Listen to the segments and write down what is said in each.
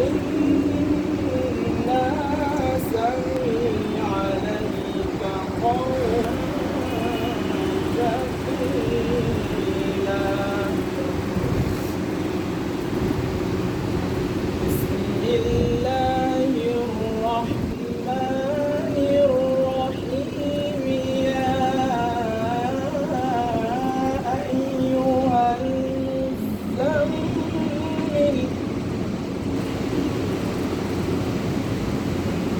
Amém.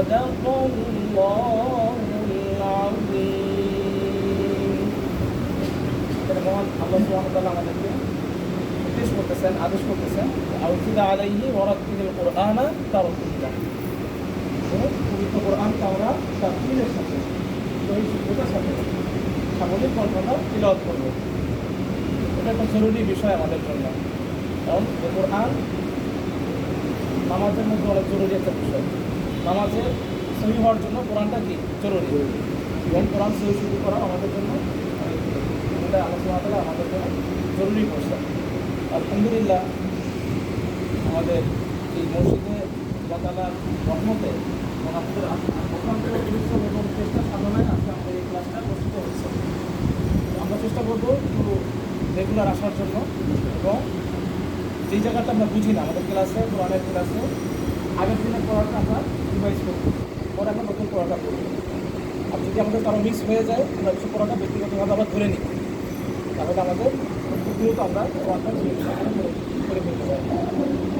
صدق الله العظيم এটা মহান আল্লাহ সুবহানাহু ওয়া তাআলা আমাদেরকে নির্দেশ করতেছেন আদেশ করতেছেন আউযিদা আলাইহি ওয়ারাত্তিল কুরআনা তারতিলা পবিত্র কোরআনকে আমরা তারতিলের সাথে সহি শুদ্ধতার সাথে সামরিক কল্পনা তিলাওয়াত করবো এটা একটা জরুরি বিষয় আমাদের জন্য কারণ যে কোরআন নামাজের মধ্যে অনেক জরুরি একটা বিষয় নামাজে সহি হওয়ার জন্য কোরআনটা কি? জরুরি। এবং কোরআন সহি শুরু করা আমাদের জন্য এটা আলোচনা করা আমাদের জন্য জরুরি করছে আলহামদুলিল্লাহ, আমাদের এই মসজিদে আল্লাহ রহমতে পরিশ্রম এবং চেষ্টা সাধনায় আজকে আমাদের এই ক্লাসটা প্রস্তুত হচ্ছে তো আমরা চেষ্টা করব একটু রেগুলার আসার জন্য এবং যেই জায়গাটা আমরা বুঝি না, আমাদের ক্লাসে, কোরআনের ক্লাসে আগের দিনের পড়াটা আমরা রিভাইজ করব। পরে আমরা নতুন পড়াটা করব। আর যদি আমাদের কারও মিস হয়ে যায়, আমরা কিছু পড়াটা ব্যক্তিগতভাবে আবার ধরে নিই। তাহলে আমাদের দ্রুত আমরা পড়াটা করে ফেলতে পারি।